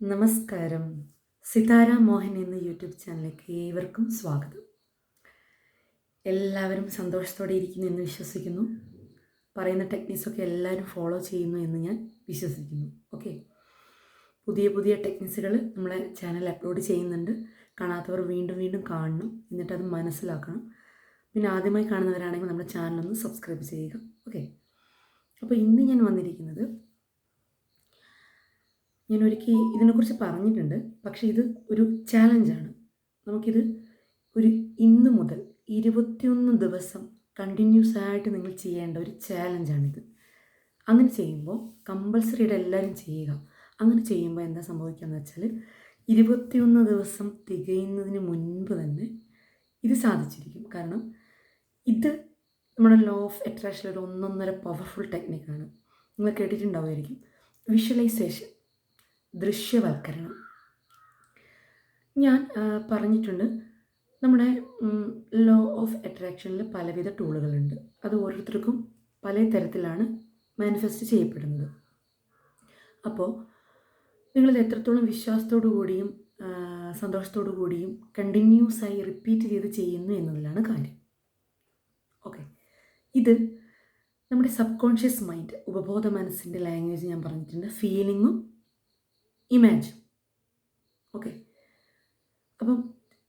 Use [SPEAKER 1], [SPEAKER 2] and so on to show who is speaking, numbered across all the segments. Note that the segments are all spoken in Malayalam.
[SPEAKER 1] നമസ്കാരം. സിതാര മോഹൻ എന്ന യൂട്യൂബ് ചാനലിലേക്ക് ഏവർക്കും സ്വാഗതം. എല്ലാവരും സന്തോഷത്തോടെ ഇരിക്കുന്നു എന്ന് വിശ്വസിക്കുന്നു. പറയുന്ന ടെക്നിക്സൊക്കെ എല്ലാവരും ഫോളോ ചെയ്യുന്നു എന്ന് ഞാൻ വിശ്വസിക്കുന്നു. ഓക്കെ പുതിയ പുതിയ ടെക്നിക്സുകൾ നമ്മളെ ചാനൽ അപ്ലോഡ് ചെയ്യുന്നുണ്ട്. കാണാത്തവർ വീണ്ടും വീണ്ടും കാണണം. എന്നിട്ട് അത് മനസ്സിലാക്കണം. പിന്നെ ആദ്യമായി കാണുന്നവരാണെങ്കിൽ നമ്മുടെ ചാനലൊന്ന് സബ്സ്ക്രൈബ് ചെയ്യുക. ഓക്കെ അപ്പോൾ ഇന്ന് ഞാൻ വന്നിരിക്കുന്നത് ഞാൻ ഒരിക്കൽ ഇതിനെക്കുറിച്ച് പറഞ്ഞിട്ടുണ്ട്. പക്ഷേ ഇത് ഒരു ചാലഞ്ചാണ് നമുക്കിത് ഒരു ഇന്ന് മുതൽ ഇരുപത്തിയൊന്ന് ദിവസം കണ്ടിന്യൂസ് ആയിട്ട് നിങ്ങൾ ചെയ്യേണ്ട ഒരു ചാലഞ്ചാണിത് അങ്ങനെ ചെയ്യുമ്പോൾ കമ്പൾസറിയുടെ എല്ലാവരും ചെയ്യുക. അങ്ങനെ ചെയ്യുമ്പോൾ എന്താ സംഭവിക്കുക എന്ന് വെച്ചാൽ ഇരുപത്തിയൊന്ന് ദിവസം തികയുന്നതിന് മുൻപ് തന്നെ ഇത് സാധിച്ചിരിക്കും. കാരണം ഇത് നമ്മുടെ ലോ ഓഫ് അട്രാക്ഷൻ ഒരു ഒന്നൊന്നര പവർഫുൾ ടെക്നിക്കാണ് നിങ്ങൾ കേട്ടിട്ടുണ്ടാവുമായിരിക്കും. വിഷ്വലൈസേഷൻ ദൃശ്യവൽക്കരണം. ഞാൻ പറഞ്ഞിട്ടുണ്ട് നമ്മുടെ ലോ ഓഫ് അട്രാക്ഷനിൽ പലവിധ ടൂളുകളുണ്ട് അത് ഓരോരുത്തർക്കും പല തരത്തിലാണ് മാനിഫെസ്റ്റ് ചെയ്യപ്പെടുന്നത്. അപ്പോൾ നിങ്ങളിത് എത്രത്തോളം വിശ്വാസത്തോടു കൂടിയും സന്തോഷത്തോടു കൂടിയും കണ്ടിന്യൂസ് ആയി റിപ്പീറ്റ് ചെയ്ത് ചെയ്യുന്നു എന്നതിലാണ് കാര്യം. ഓക്കെ ഇത് നമ്മുടെ സബ് കോൺഷ്യസ് മൈൻഡ് ഉപബോധ മനസ്സിന്റെ ലാംഗ്വേജ് ഞാൻ പറഞ്ഞിട്ടുണ്ട് ഫീലിങ്ങും ഇമാജ് ഓക്കെ അപ്പം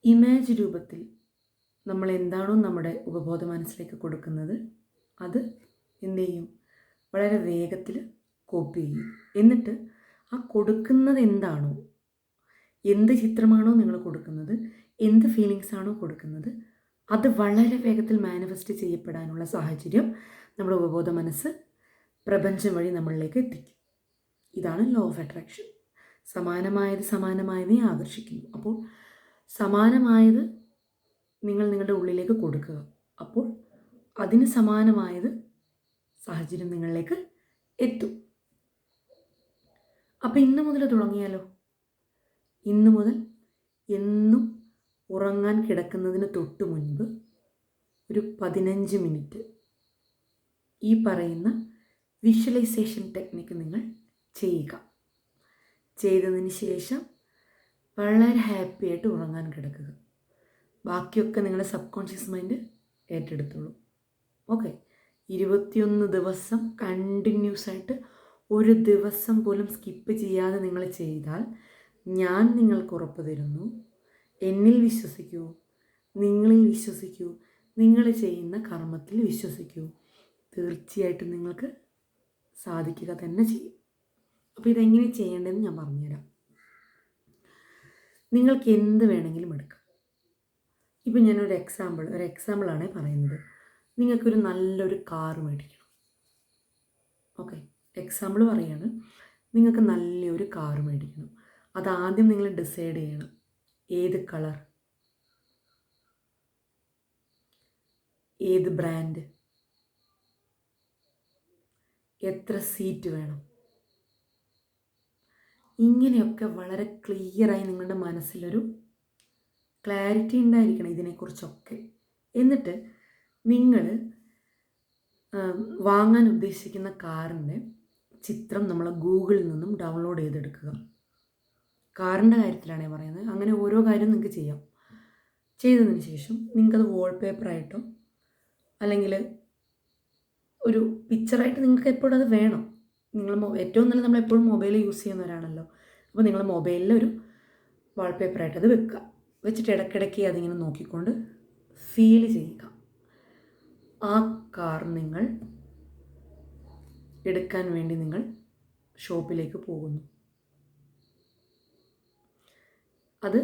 [SPEAKER 1] ഇമേജ് രൂപത്തിൽ നമ്മൾ എന്താണോ നമ്മുടെ ഉപബോധ മനസ്സിലേക്ക് കൊടുക്കുന്നത് അത് എന്ത് ചെയ്യും? വളരെ വേഗത്തിൽ കോപ്പി ചെയ്യും. എന്നിട്ട് ആ കൊടുക്കുന്നത് എന്താണോ എന്ത് ചിത്രമാണോ നിങ്ങൾ കൊടുക്കുന്നത് എന്ത് ഫീലിങ്സ് ആണോ കൊടുക്കുന്നത് അത് വളരെ വേഗത്തിൽ മാനിഫെസ്റ്റ് ചെയ്യപ്പെടാനുള്ള സാഹചര്യം നമ്മുടെ ഉപബോധ മനസ്സ് പ്രപഞ്ചം വഴി നമ്മളിലേക്ക് എത്തിക്കും. ഇതാണ് ലോ ഓഫ് അട്രാക്ഷൻ സമാനമായത് സമാനമായതിനെ ആകർഷിക്കുന്നു. അപ്പോൾ സമാനമായത് നിങ്ങൾ നിങ്ങളുടെ ഉള്ളിലേക്ക് കൊടുക്കുക. അപ്പോൾ അതിന് സമാനമായത് സാഹചര്യം നിങ്ങളിലേക്ക് എത്തും. അപ്പോൾ ഇന്ന് മുതൽ തുടങ്ങിയാലോ? ഇന്ന് മുതൽ എന്നും ഉറങ്ങാൻ കിടക്കുന്നതിന് തൊട്ട് മുൻപ് ഒരു പതിനഞ്ച് മിനിറ്റ് ഈ പറയുന്ന വിഷ്വലൈസേഷൻ ടെക്നിക്ക് നിങ്ങൾ ചെയ്യുക. ചെയ്തതിന് ശേഷം വളരെ ഹാപ്പി ആയിട്ട് ഉറങ്ങാൻ കിടക്കുക. ബാക്കിയൊക്കെ നിങ്ങളുടെ സബ് കോൺഷ്യസ് മൈൻഡ് ഏറ്റെടുത്തോളൂ. ഓക്കെ. ഇരുപത്തിയൊന്ന് ദിവസം കണ്ടിന്യൂസ് ആയിട്ട് ഒരു ദിവസം പോലും സ്കിപ്പ് ചെയ്യാതെ നിങ്ങൾ ചെയ്താൽ ഞാൻ നിങ്ങൾക്ക് ഉറപ്പ് തരുന്നു. എന്നിൽ വിശ്വസിക്കൂ. നിങ്ങളിൽ വിശ്വസിക്കൂ. നിങ്ങൾ ചെയ്യുന്ന കർമ്മത്തിൽ വിശ്വസിക്കൂ. തീർച്ചയായിട്ടും നിങ്ങൾക്ക് സാധിക്കുക തന്നെ ചെയ്യും. അപ്പോൾ ഇതെങ്ങനെ ചെയ്യേണ്ടതെന്ന് ഞാൻ പറഞ്ഞുതരാം. നിങ്ങൾക്ക് എന്ത് വേണമെങ്കിലും എടുക്കാം. ഇപ്പം ഞാനൊരു എക്സാമ്പിൾ ഒരു എക്സാമ്പിളാണ് പറയുന്നത്. നിങ്ങൾക്കൊരു നല്ലൊരു കാർ മേടിക്കണം. ഓക്കെ എക്സാമ്പിൾ പറയാണ്. നിങ്ങൾക്ക് നല്ലൊരു കാർ മേടിക്കണം. അതാദ്യം നിങ്ങൾ ഡിസൈഡ് ചെയ്യണം. ഏത് കളർ ഏത് ബ്രാൻഡ് എത്ര സീറ്റ് വേണം? ഇങ്ങനെയൊക്കെ വളരെ ക്ലിയറായി നിങ്ങളുടെ മനസ്സിലൊരു ക്ലാരിറ്റി ഉണ്ടായിരിക്കണം ഇതിനെക്കുറിച്ചൊക്കെ. എന്നിട്ട് നിങ്ങൾ വാങ്ങാൻ ഉദ്ദേശിക്കുന്ന കാറിന്റെ ചിത്രം നമ്മൾ ഗൂഗിളിൽ നിന്നും ഡൗൺലോഡ് ചെയ്തെടുക്കുക. കാറിന്റെ കാര്യത്തിലാണ് പറയുന്നത്. അങ്ങനെ ഓരോ കാര്യം നിങ്ങൾക്ക് ചെയ്യാം. ചെയ്തതിന് ശേഷം നിങ്ങൾക്കത് വാൾപേപ്പറായിട്ടോ അല്ലെങ്കിൽ ഒരു പിക്ചറായിട്ട് നിങ്ങൾക്ക് എപ്പോഴും അത് വേണം. നിങ്ങൾ ഏറ്റവും നല്ല നമ്മൾ എപ്പോഴും മൊബൈൽ യൂസ് ചെയ്യുന്നവരാണല്ലോ അപ്പോൾ നിങ്ങൾ മൊബൈലിൽ ഒരു വാൾപേപ്പറായിട്ട് അത് വെക്കുക. വെച്ചിട്ട് ഇടയ്ക്കിടയ്ക്ക് അതിങ്ങനെ നോക്കിക്കൊണ്ട് ഫീൽ ചെയ്യുക. ആ കാർ നിങ്ങൾ എടുക്കാൻ വേണ്ടി നിങ്ങൾ ഷോപ്പിലേക്ക് പോകുന്നു. അത്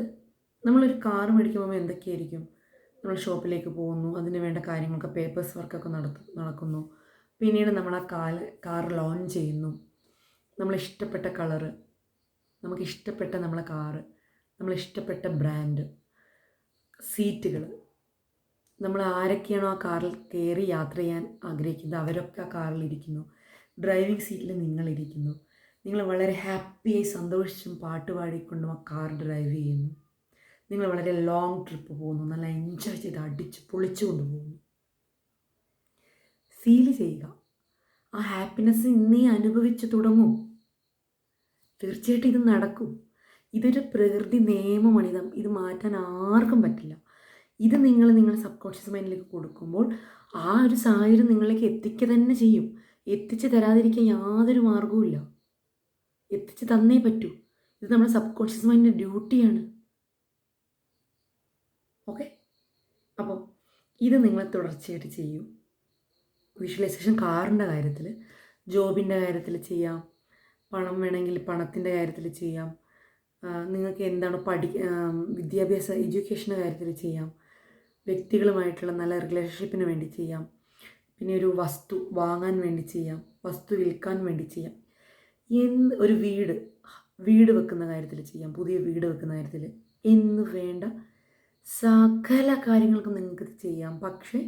[SPEAKER 1] നമ്മളൊരു കാർ മേടിക്കുമ്പോൾ എന്തൊക്കെയായിരിക്കും? നമ്മൾ ഷോപ്പിലേക്ക് പോകുന്നു അതിന് വേണ്ട കാര്യങ്ങളൊക്കെ പേപ്പേഴ്സ് വർക്കൊക്കെ നടത്തു നടക്കുന്നു. പിന്നീട് നമ്മൾ ആ കാൽ കാർ ലോൺ ചെയ്യുന്നു. നമ്മളിഷ്ടപ്പെട്ട കളറ് നമുക്കിഷ്ടപ്പെട്ട നമ്മളെ കാറ് നമ്മളിഷ്ടപ്പെട്ട ബ്രാൻഡ് സീറ്റുകൾ നമ്മൾ ആരൊക്കെയാണോ ആ കാറിൽ കയറി യാത്ര ചെയ്യാൻ ആഗ്രഹിക്കുന്നത് അവരൊക്കെ ആ കാറിൽ ഇരിക്കുന്നു. ഡ്രൈവിംഗ് സീറ്റിൽ നിങ്ങളിരിക്കുന്നു നിങ്ങൾ വളരെ ഹാപ്പിയായി സന്തോഷിച്ചും പാട്ട് പാടിക്കൊണ്ടും ആ കാർ ഡ്രൈവ് ചെയ്യുന്നു. നിങ്ങൾ വളരെ ലോങ് ട്രിപ്പ് പോകുന്നു. നല്ല എൻജോയ് ചെയ്ത് അടിച്ച് പൊളിച്ചുകൊണ്ട് കൊണ്ടുപോകുന്നു ഫീൽ ചെയ്യുക. ആ ഹാപ്പിനെസ് ഇന്നേ അനുഭവിച്ചു തുടങ്ങൂ. തീർച്ചയായിട്ടും ഇത് നടക്കും. ഇതൊരു പ്രകൃതി നിയമമാണ്. ഇത് ഇത് മാറ്റാൻ ആർക്കും പറ്റില്ല. ഇത് നിങ്ങൾ നിങ്ങളുടെ സബ് കോൺഷ്യസ് മൈൻഡിലേക്ക് കൊടുക്കുമ്പോൾ ആ ഒരു സാഹചര്യം നിങ്ങളിലേക്ക് എത്തിക്കുക തന്നെ ചെയ്യും. എത്തിച്ച് തരാതിരിക്കാൻ യാതൊരു മാർഗവുമില്ല എത്തിച്ച് തന്നേ പറ്റൂ. ഇത് നമ്മുടെ സബ് കോൺഷ്യസ് മൈൻഡിന്റെ ഡ്യൂട്ടിയാണ് ഓക്കെ അപ്പോൾ ഇത് നിങ്ങൾ തുടർച്ചയായിട്ട് ചെയ്യൂ. വിഷ്വലൈസേഷൻ കാറിന്റെ കാര്യത്തിൽ ജോബിന്റെ കാര്യത്തിൽ ചെയ്യാം പണം വേണമെങ്കിൽ പണത്തിന്റെ കാര്യത്തിൽ ചെയ്യാം നിങ്ങൾക്ക് എന്താണ് പഠി വിദ്യാഭ്യാസ എഡ്യൂക്കേഷന്റെ കാര്യത്തിൽ ചെയ്യാം വ്യക്തികളുമായിട്ടുള്ള നല്ല റിലേഷൻഷിപ്പിന് വേണ്ടി ചെയ്യാം പിന്നെ ഒരു വസ്തു വാങ്ങാൻ വേണ്ടി ചെയ്യാം വസ്തു വിൽക്കാൻ വേണ്ടി ചെയ്യാം എന്ത് ഒരു വീട് വീട് വെക്കുന്ന കാര്യത്തിൽ ചെയ്യാം പുതിയ വീട് വെക്കുന്ന കാര്യത്തിൽ എന്ന് വേണ്ട സകല കാര്യങ്ങൾക്കും നിങ്ങൾക്ക് ചെയ്യാം പക്ഷേ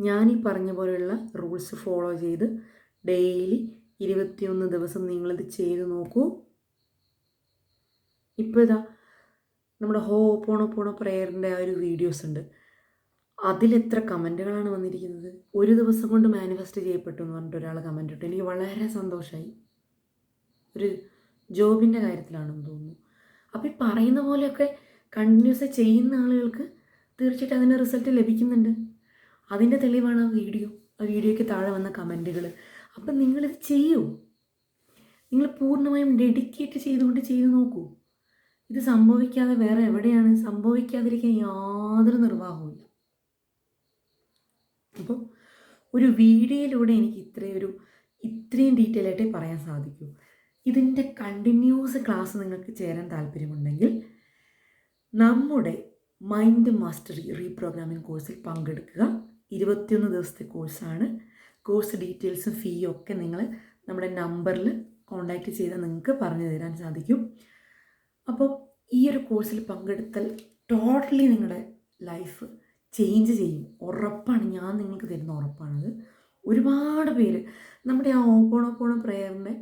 [SPEAKER 1] ഞാൻ ഈ പറഞ്ഞ പോലെയുള്ള റൂൾസ് ഫോളോ ചെയ്ത് ഡെയിലി ഇരുപത്തിയൊന്ന് ദിവസം നിങ്ങളിത് ചെയ്ത് നോക്കൂ. ഇപ്പോൾ ഇതാ നമ്മുടെ ഹോ പോണോ പോണോ പ്രെയറിന്റെ ആ ഒരു വീഡിയോസ് ഉണ്ട്. അതിലെത്ര കമന്റുകളാണ് വന്നിരിക്കുന്നത്? ഒരു ദിവസം കൊണ്ട് മാനിഫെസ്റ്റ് ചെയ്യപ്പെട്ടു എന്ന് പറഞ്ഞിട്ട് ഒരാൾ കമന്റ് ഇട്ടു. എനിക്ക് വളരെ സന്തോഷമായി ഒരു ജോബിന്റെ കാര്യത്തിലാണെന്ന് തോന്നുന്നു. അപ്പോൾ ഈ പറയുന്ന പോലെയൊക്കെ കണ്ടിന്യൂസ് ചെയ്യുന്ന ആളുകൾക്ക് തീർച്ചയായിട്ടും അതിന്റെ റിസൾട്ട് ലഭിക്കുന്നുണ്ട്. അതിന്റെ തെളിവാണ് ആ വീഡിയോ ആ വീഡിയോയ്ക്ക് താഴെ വന്ന കമന്റുകൾ അപ്പം നിങ്ങളിത് ചെയ്യൂ. നിങ്ങൾ പൂർണമായും ഡെഡിക്കേറ്റ് ചെയ്തുകൊണ്ട് ചെയ്തു നോക്കൂ. ഇത് സംഭവിക്കാതെ വേറെ എവിടെയാണ്? സംഭവിക്കാതിരിക്കാൻ യാതൊരു നിർവാഹവുമില്ല അപ്പോൾ ഒരു വീഡിയോയിലൂടെ എനിക്ക് ഇത്രയും ഒരു ഇത്രയും ഡീറ്റെയിൽ ആയിട്ടേ പറയാൻ സാധിക്കൂ. ഇതിന്റെ കണ്ടിന്യൂസ് ക്ലാസ് നിങ്ങൾക്ക് ചേരാൻ താല്പര്യമുണ്ടെങ്കിൽ നമ്മുടെ മൈൻഡ് മാസ്റ്ററി റീപ്രോഗ്രാമിംഗ് കോഴ്സിൽ പങ്കെടുക്കുക. ഇരുപത്തിയൊന്ന് ദിവസത്തെ കോഴ്സാണ്. കോഴ്സ് ഡീറ്റെയിൽസും ഫീയും ഒക്കെ നിങ്ങൾ നമ്മുടെ നമ്പറിൽ കോൺടാക്റ്റ് ചെയ്താൽ നിങ്ങൾക്ക് പറഞ്ഞു തരാൻ സാധിക്കും. അപ്പോൾ ഈ ഒരു കോഴ്സിൽ പങ്കെടുത്താൽ ടോട്ടലി നിങ്ങളുടെ ലൈഫ് ചേഞ്ച് ചെയ്യും. ഉറപ്പാണ്. ഞാൻ നിങ്ങൾക്ക് തരുന്ന ഉറപ്പാണത്. ഒരുപാട് പേര് നമ്മുടെ ആ ഓപ്പോണോപ്പോണോ പ്രെയറിന്റെ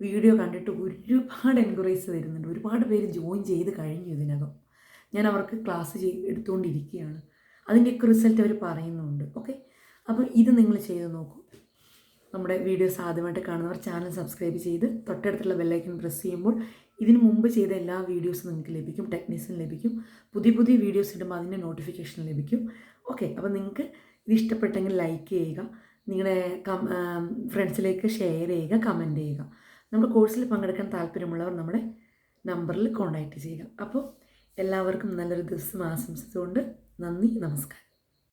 [SPEAKER 1] വീഡിയോ കണ്ടിട്ട് ഒരുപാട് എൻകറേജ് വരുന്നുണ്ട്. ഒരുപാട് പേര് ജോയിൻ ചെയ്ത് കഴിഞ്ഞു ഇതിനകം. ഞാൻ അവർക്ക് ക്ലാസ് ചെയ്ത് എടുത്തുകൊണ്ടിരിക്കുകയാണ് അതിന്റെയൊക്കെ റിസൾട്ട് അവർ പറയുന്നുണ്ട്. ഓക്കെ അപ്പോൾ ഇത് നിങ്ങൾ ചെയ്ത് നോക്കൂ. നമ്മുടെ വീഡിയോസ് ആദ്യമായിട്ട് കാണുന്നവർ ചാനൽ സബ്സ്ക്രൈബ് ചെയ്ത് തൊട്ടടുത്തുള്ള ബെല്ലൈക്കൺ പ്രസ് ചെയ്യുമ്പോൾ ഇതിനു മുമ്പ് ചെയ്ത എല്ലാ വീഡിയോസും നിങ്ങൾക്ക് ലഭിക്കും. ടെക്നീസും ലഭിക്കും. പുതിയ പുതിയ വീഡിയോസ് ഇടുമ്പോൾ അതിന്റെ നോട്ടിഫിക്കേഷൻ ലഭിക്കും. ഓക്കെ അപ്പോൾ നിങ്ങൾക്ക് ഇത് ഇഷ്ടപ്പെട്ടെങ്കിൽ ലൈക്ക് ചെയ്യുക. നിങ്ങളുടെ ഫ്രണ്ട്സിലേക്ക് ഷെയർ ചെയ്യുക കമന്റ് ചെയ്യുക. നമ്മുടെ കോഴ്സിൽ പങ്കെടുക്കാൻ താല്പര്യമുള്ളവർ നമ്മുടെ നമ്പറിൽ കോൺടാക്റ്റ് ചെയ്യുക. അപ്പോൾ എല്ലാവർക്കും നല്ലൊരു ദിവസം ആശംസിച്ചുകൊണ്ട് നന്ദി നമസ്കാരം